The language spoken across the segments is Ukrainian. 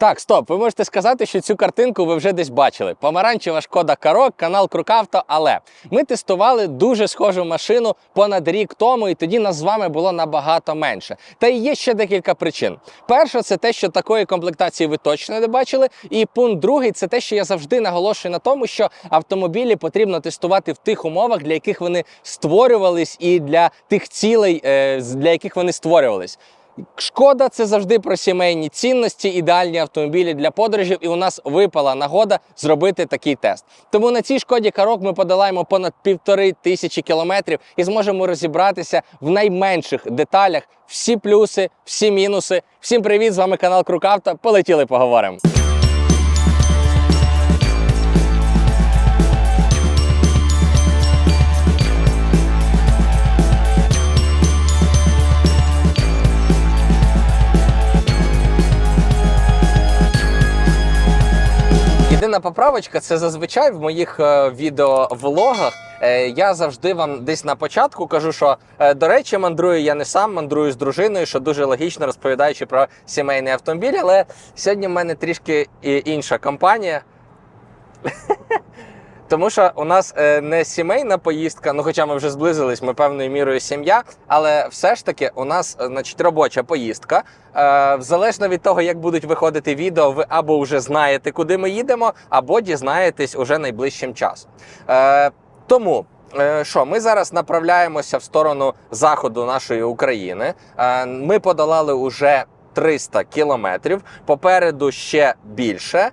Так, стоп, ви можете сказати, що цю картинку ви вже десь бачили. Помаранчева шкода Карок, канал Крукавто. Але ми тестували дуже схожу машину понад рік тому, і тоді нас з вами було набагато менше. Та й є ще декілька причин. Перше, це те, що такої комплектації ви точно не бачили. І пункт другий це те, що я завжди наголошую на тому, що автомобілі потрібно тестувати в тих умовах, для яких вони створювались, і для тих цілей, е, для яких вони створювались. Шкода це завжди про сімейні цінності, ідеальні автомобілі для подорожів, і у нас випала нагода зробити такий тест. Тому на цій шкоді Карок ми подолаємо понад півтори тисячі кілометрів і зможемо розібратися в найменших деталях всі плюси, всі мінуси. Всім привіт! З вами канал Крукавто. Полетіли поговоримо. Єдина поправочка це зазвичай в моїх е, відеовлогах. Е, я завжди вам десь на початку кажу, що е, до речі, мандрую я не сам, мандрую з дружиною, що дуже логічно розповідаючи про сімейний автомобіль. Але сьогодні в мене трішки інша компанія. Тому що у нас е, не сімейна поїздка, ну хоча ми вже зблизились, ми певною мірою сім'я, але все ж таки у нас е, значить, робоча поїздка. Е, залежно від того, як будуть виходити відео, ви або вже знаєте, куди ми їдемо, або дізнаєтесь уже найближчим часом. Тому. Що ми зараз направляємося в сторону заходу нашої України? Ми подолали уже 300 кілометрів. Попереду ще більше.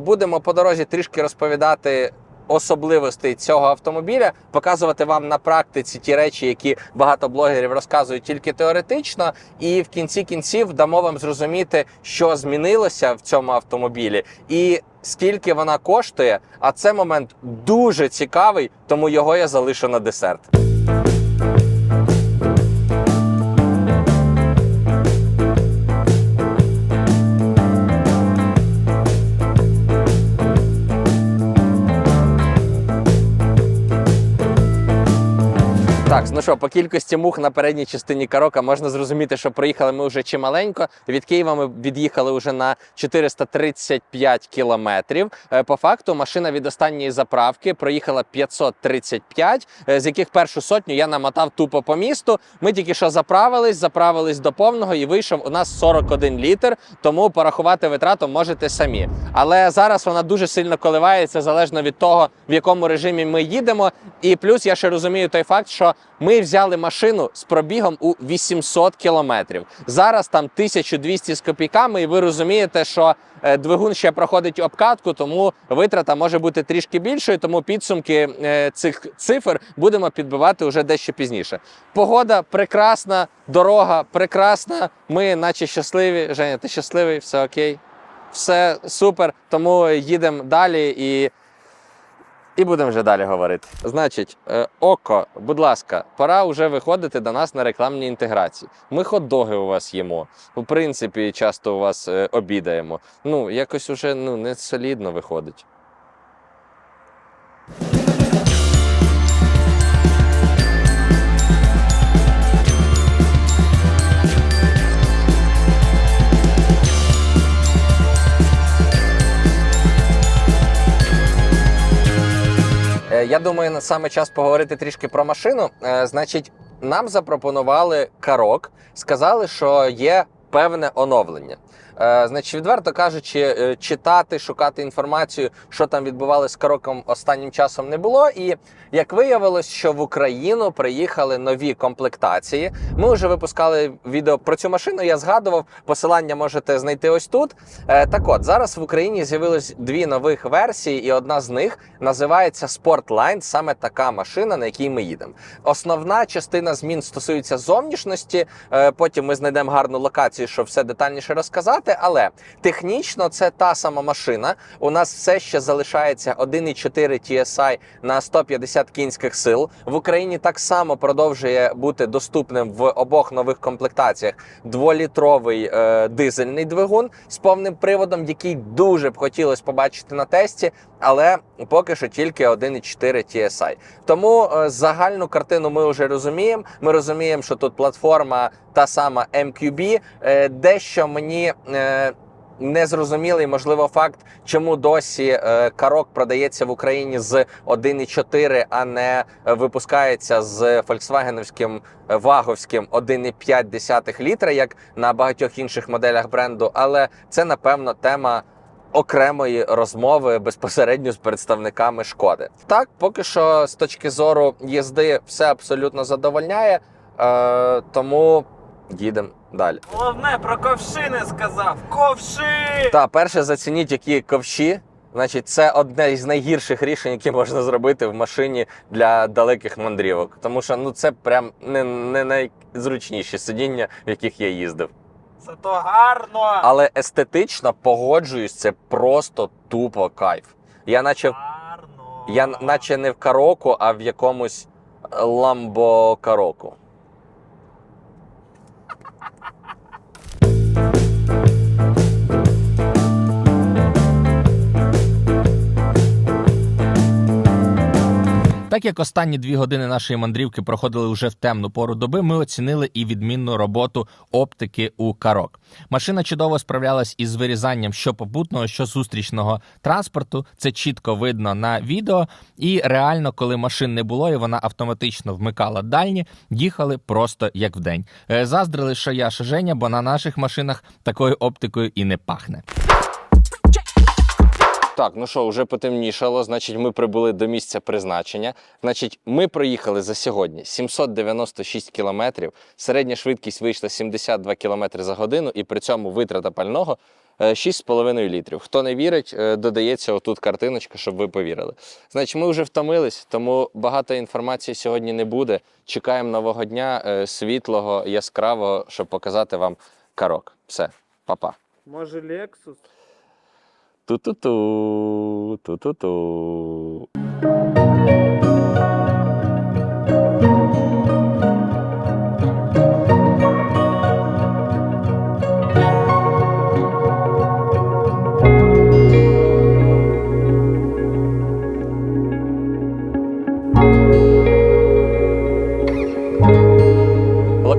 Будемо по дорозі трішки розповідати особливостей цього автомобіля, показувати вам на практиці ті речі, які багато блогерів розказують тільки теоретично, і в кінці кінців дамо вам зрозуміти, що змінилося в цьому автомобілі, і скільки вона коштує. А це момент дуже цікавий, тому його я залишу на десерт. Так, ну що, по кількості мух на передній частині Карока можна зрозуміти, що проїхали ми вже чималенько. Від Києва ми від'їхали вже на 435 кілометрів. Е, По факту машина від останньої заправки проїхала 535, е, з яких першу сотню я намотав тупо по місту. Ми тільки що заправились, заправились до повного і вийшов у нас 41 літр, тому порахувати витрату можете самі. Але зараз вона дуже сильно коливається залежно від того, в якому режимі ми їдемо. І плюс я ще розумію той факт, що ми взяли машину з пробігом у 800 кілометрів. Зараз там 1200 з копійками, і ви розумієте, що е, двигун ще проходить обкатку, тому витрата може бути трішки більшою. Тому підсумки е, цих цифр будемо підбивати вже дещо пізніше. Погода прекрасна, дорога прекрасна. Ми, наче щасливі. Женя, ти щасливий? Все окей, все супер. Тому їдемо далі і. І будемо вже далі говорити. Значить, е, око, будь ласка, пора вже виходити до нас на рекламні інтеграції. Ми хот-доги у вас їмо. В принципі, часто у вас е, обідаємо. Ну, якось уже ну, не солідно виходить. Я думаю, саме час поговорити трішки про машину. Е, Значить, нам запропонували карок, сказали, що є певне оновлення. Е, Значить, відверто кажучи, е, читати, шукати інформацію, що там відбувалося з кароком останнім часом не було. І як виявилось, що в Україну приїхали нові комплектації. Ми вже випускали відео про цю машину. Я згадував, посилання можете знайти ось тут. Е, Так от зараз в Україні з'явилось дві нових версії, і одна з них називається Sportline, саме така машина, на якій ми їдемо. Основна частина змін стосується зовнішності. Потім ми знайдемо гарну локацію, щоб все детальніше розказати. Але технічно це та сама машина. У нас все ще залишається 1,4 TSI на 150 кінських сил. В Україні так само продовжує бути доступним в обох нових комплектаціях дволітровий е, дизельний двигун з повним приводом, який дуже б хотілося побачити на тесті, але поки що тільки 1,4 TSI. Тому е, загальну картину ми вже розуміємо. Ми розуміємо, що тут платформа та сама MQB. Е, дещо мені. Е, незрозумілий, можливо, факт, чому досі е, карок продається в Україні з 1,4, а не випускається з фольксвагеновським е, ваговським 1,5 літра, як на багатьох інших моделях бренду. Але це напевно тема. Окремої розмови безпосередньо з представниками шкоди. Так, поки що з точки зору їзди все абсолютно задовольняє, тому їдемо далі. Головне про ковши не сказав. Ковши! Та перше зацініть, які ковші. Значить, це одне із найгірших рішень, які можна зробити в машині для далеких мандрівок. Тому що ну це прям не, не найзручніші сидіння, в яких я їздив. Зато гарно! Але естетично погоджуюсь, це просто тупо кайф. Я наче Гарно. я наче не в кароку, а в якомусь Bye. Так як останні дві години нашої мандрівки проходили вже в темну пору доби, ми оцінили і відмінну роботу оптики у карок. Машина чудово справлялась із вирізанням що попутного, що зустрічного транспорту. Це чітко видно на відео. І реально, коли машин не було, і вона автоматично вмикала дальні, їхали просто як вдень. Е, Заздрили, що я що Женя, бо на наших машинах такою оптикою і не пахне. Так, ну що, вже потемнішало. Значить, ми прибули до місця призначення. Значить, ми проїхали за сьогодні 796 кілометрів. Середня швидкість вийшла 72 кілометри за годину, і при цьому витрата пального е, 6,5 літрів. Хто не вірить, е, додається отут картиночка, щоб ви повірили. Значить, ми вже втомились, тому багато інформації сьогодні не буде. Чекаємо нового дня, е, світлого, яскравого, щоб показати вам карок. Все, па-па. Може Лексус? Ту-ту-ту, ту-ту-ту.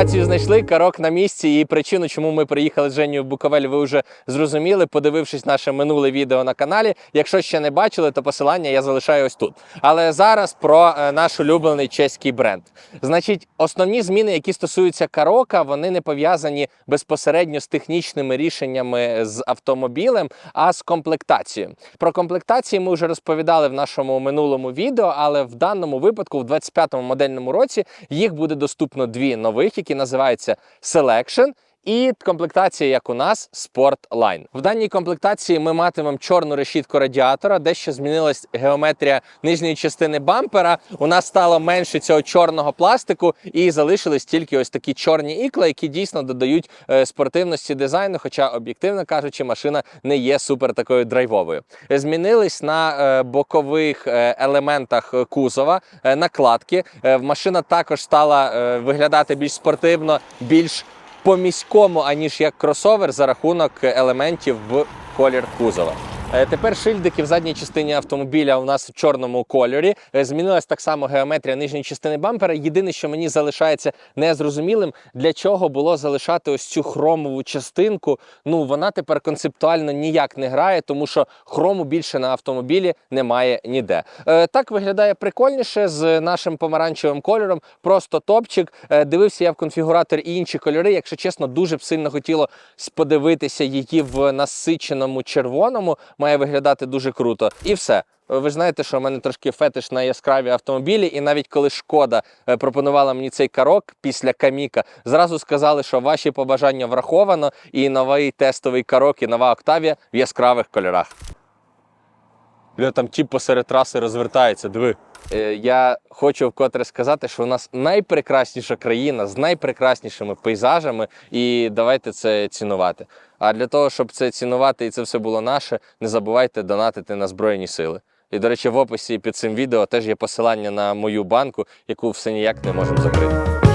Локацію знайшли, карок на місці, і причину, чому ми приїхали з Женєю в Буковель, ви вже зрозуміли, подивившись наше минуле відео на каналі. Якщо ще не бачили, то посилання я залишаю ось тут. Але зараз про е, наш улюблений чеський бренд. Значить, основні зміни, які стосуються карока, вони не пов'язані безпосередньо з технічними рішеннями з автомобілем, а з комплектацією. Про комплектації ми вже розповідали в нашому минулому відео, але в даному випадку, в 25-му модельному році, їх буде доступно дві нових, які називаються Selection. І комплектація, як у нас, Sport Line. В даній комплектації ми матимемо чорну решітку радіатора, дещо змінилась геометрія нижньої частини бампера. У нас стало менше цього чорного пластику, і залишились тільки ось такі чорні ікла, які дійсно додають е, спортивності дизайну. Хоча, об'єктивно кажучи, машина не є супер такою драйвовою. Змінились на е, бокових е, елементах кузова накладки. Машина також стала виглядати більш спортивно, більш по міському, аніж як кросовер за рахунок елементів в колір кузова. Е, Тепер шильдики в задній частині автомобіля у нас в чорному кольорі. Е, Змінилась так само геометрія нижньої частини бампера. Єдине, що мені залишається незрозумілим, для чого було залишати ось цю хромову частинку. Ну вона тепер концептуально ніяк не грає, тому що хрому більше на автомобілі немає ніде. Е, Так виглядає прикольніше з нашим помаранчевим кольором. Просто топчик. Дивився я в конфігуратор і інші кольори. Якщо чесно, дуже б сильно хотіло подивитися її в насиченому червоному. Має виглядати дуже круто. І все. Ви знаєте, що в мене трошки фетиш на яскраві автомобілі, і навіть коли шкода е, пропонувала мені цей карок після каміка, зразу сказали, що ваші побажання враховано, і новий тестовий карок, і нова Октавія в яскравих кольорах. Там тіп посеред траси розвертається, диви. Е, Я хочу вкотре сказати, що у нас найпрекрасніша країна з найпрекраснішими пейзажами, і давайте це цінувати. А для того, щоб це цінувати і це все було наше, не забувайте донатити на Збройні Сили. І, до речі, в описі під цим відео теж є посилання на мою банку, яку все ніяк не можемо закрити.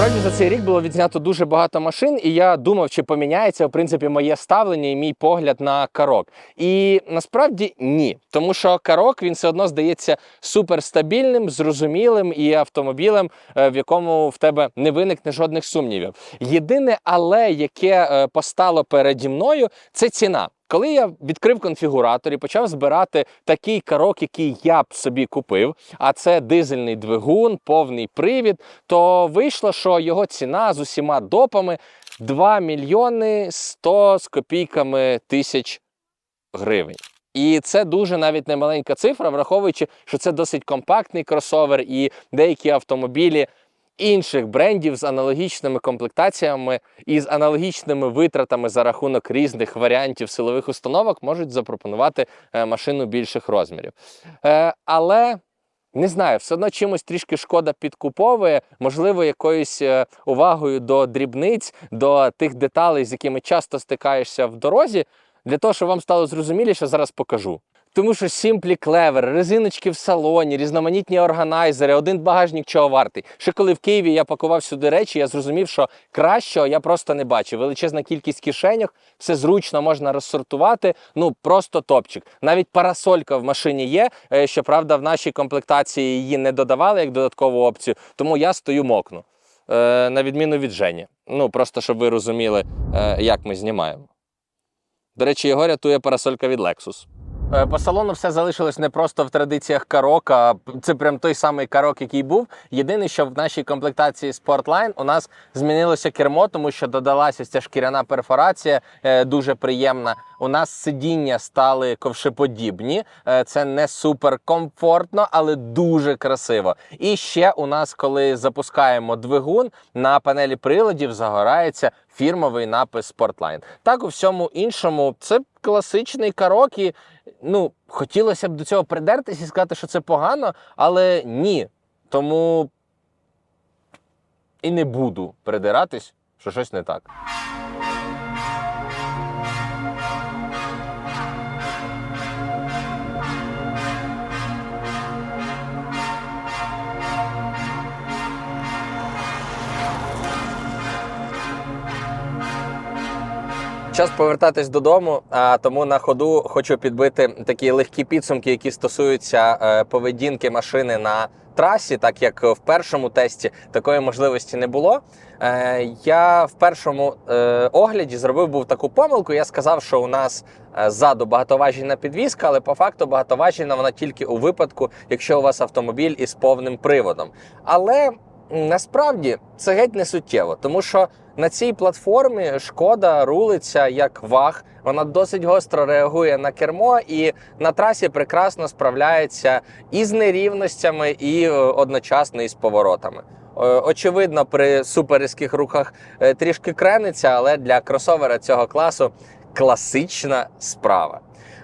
Насправді за цей рік було відзнято дуже багато машин, і я думав, чи поміняється в принципі моє ставлення і мій погляд на карок. І насправді ні, тому що карок він все одно здається суперстабільним, зрозумілим і автомобілем, е, в якому в тебе не виникне жодних сумнівів. Єдине, але яке е, постало переді мною, це ціна. Коли я відкрив конфігуратор і почав збирати такий карок, який я б собі купив, а це дизельний двигун, повний привід, то вийшло, що його ціна з усіма допами 2 мільйони 100 з копійками тисяч гривень. І це дуже навіть не маленька цифра, враховуючи, що це досить компактний кросовер, і деякі автомобілі інших брендів з аналогічними комплектаціями і з аналогічними витратами за рахунок різних варіантів силових установок можуть запропонувати е, машину більших розмірів. Е, Але не знаю, все одно чимось трішки шкода підкуповує, можливо, якоюсь е, увагою до дрібниць, до тих деталей, з якими часто стикаєшся в дорозі. Для того, щоб вам стало зрозуміліше, зараз покажу. Тому що Simply Clever, резиночки в салоні, різноманітні органайзери, один багажник чого вартий. Ще коли в Києві я пакував сюди речі, я зрозумів, що кращого я просто не бачив. Величезна кількість кишеньок, все зручно можна розсортувати. Ну просто топчик. Навіть парасолька в машині є. е, Щоправда, в нашій комплектації її не додавали як додаткову опцію, тому я стою мокну. Е, На відміну від Жені. Ну просто щоб ви розуміли, е, як ми знімаємо. До речі, його рятує парасолька від Lexus. Е, По салону все залишилось не просто в традиціях карок, а це прям той самий карок, який був. Єдине, що в нашій комплектації Sportline у нас змінилося кермо, тому що додалася ця шкіряна перфорація, е, дуже приємна. У нас сидіння стали ковшеподібні. Е, Це не супер комфортно, але дуже красиво. І ще у нас, коли запускаємо двигун, на панелі приладів загорається фірмовий напис Sportline. Так у всьому іншому це класичний карок і ну, хотілося б до цього придертися і сказати, що це погано, але ні. Тому і не буду придиратись, що щось не так. Час повертатись додому, а тому на ходу хочу підбити такі легкі підсумки, які стосуються е, поведінки машини на трасі, так як в першому тесті такої можливості не було. Е, я в першому е, огляді зробив був таку помилку. Я сказав, що у нас ззаду багатоважільна підвізка, але по факту багатоважільна вона тільки у випадку, якщо у вас автомобіль із повним приводом. Але насправді це геть не суттєво, тому що на цій платформі шкода рулиться як ваг. Вона досить гостро реагує на кермо і на трасі прекрасно справляється і з нерівностями, і е, одночасно із поворотами. Е, Очевидно, при суперрізких рухах е, трішки крениться, але для кросовера цього класу класична справа.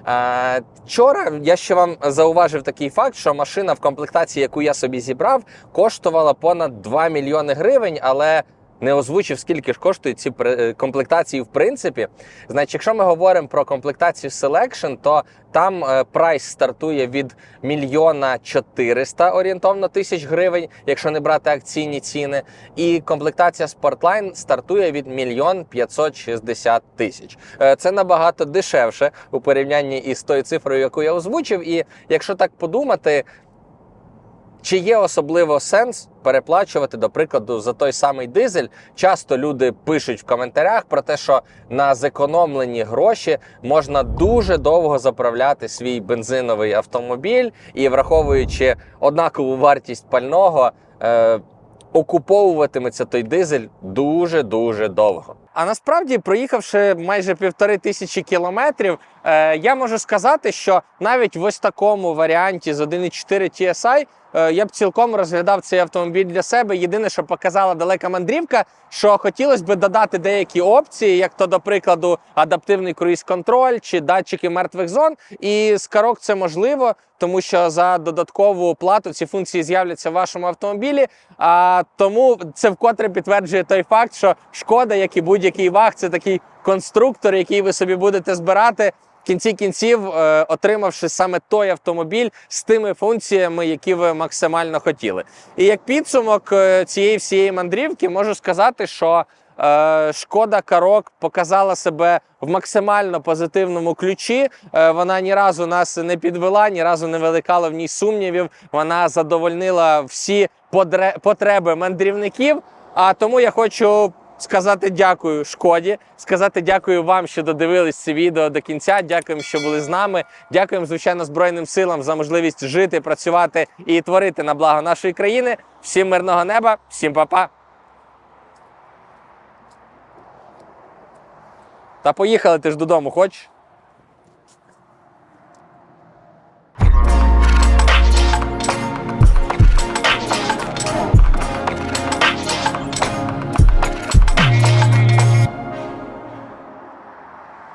Е, Вчора я ще вам зауважив такий факт, що машина в комплектації, яку я собі зібрав, коштувала понад 2 мільйони гривень, але не озвучив, скільки ж коштують ці е, комплектації в принципі. Значить, якщо ми говоримо про комплектацію Selection, то там е, прайс стартує від мільйона 400 орієнтовно тисяч гривень, якщо не брати акційні ціни. І комплектація Sportline стартує від мільйон 560 тисяч. Е, Це набагато дешевше у порівнянні із тою цифрою, яку я озвучив. І якщо так подумати, чи є особливо сенс переплачувати, до прикладу, за той самий дизель? Часто люди пишуть в коментарях про те, що на зекономлені гроші можна дуже довго заправляти свій бензиновий автомобіль, і враховуючи однакову вартість пального, е, окуповуватиметься той дизель дуже дуже довго. А насправді, проїхавши майже півтори тисячі кілометрів, е, я можу сказати, що навіть в ось такому варіанті з 1.4 TSI е, я б цілком розглядав цей автомобіль для себе. Єдине, що показала далека мандрівка, що хотілося б додати деякі опції, як то, до прикладу, адаптивний круїз-контроль чи датчики мертвих зон. І з карок це можливо, тому що за додаткову плату ці функції з'являться в вашому автомобілі. А тому це вкотре підтверджує той факт, що шкода, як і будь-який ваг, це такий конструктор, який ви собі будете збирати в кінці кінців, е, отримавши саме той автомобіль з тими функціями, які ви максимально хотіли. І як підсумок е, цієї всієї мандрівки, можу сказати, що е, шкода Карок показала себе в максимально позитивному ключі. Вона ні разу нас не підвела, ні разу не викликала в ній сумнівів. Вона задовольнила всі потреби мандрівників. А тому я хочу сказати дякую шкоді, сказати дякую вам, що додивились це відео до кінця. Дякуємо, що були з нами. Дякуємо, звичайно, Збройним силам за можливість жити, працювати і творити на благо нашої країни. Всім мирного неба, всім па-па. Та поїхали ти ж додому, хочеш?